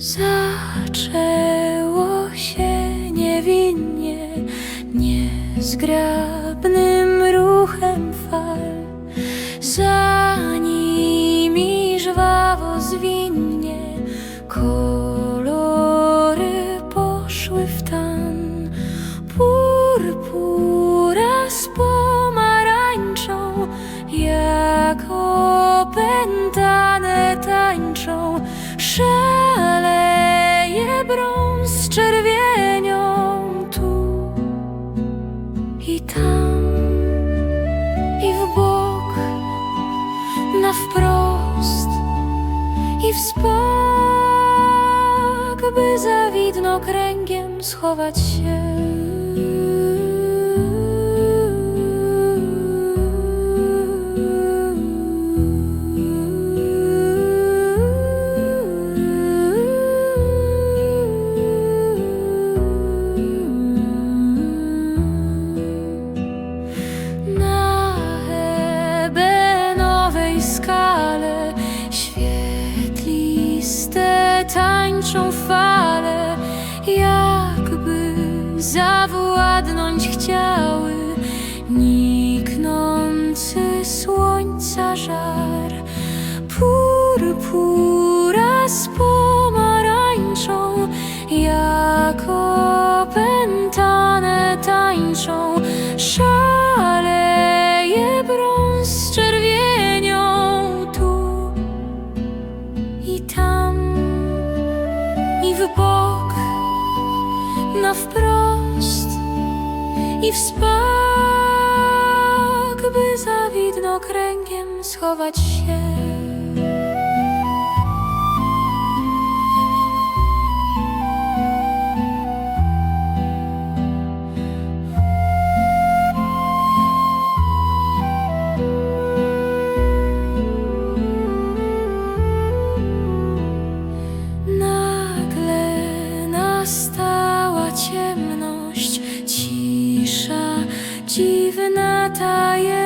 Zaczęło się niewinnie, niezgrabnym ruchem fal. Za nimi żwawo zwinnie kolory poszły w tan. Purpura z pomarańczą, jak opętane. I tam, i w bok, na wprost i w spak, by za widnokręgiem schować się. Zawładnąć chciały niknący słońca żar. Purpura z pomarańczą, jak opętane tańczą. Szaleje brąz z czerwienią tu i tam, i w bok, na wprost i w spak, by za widnokręgiem schować się. Even at I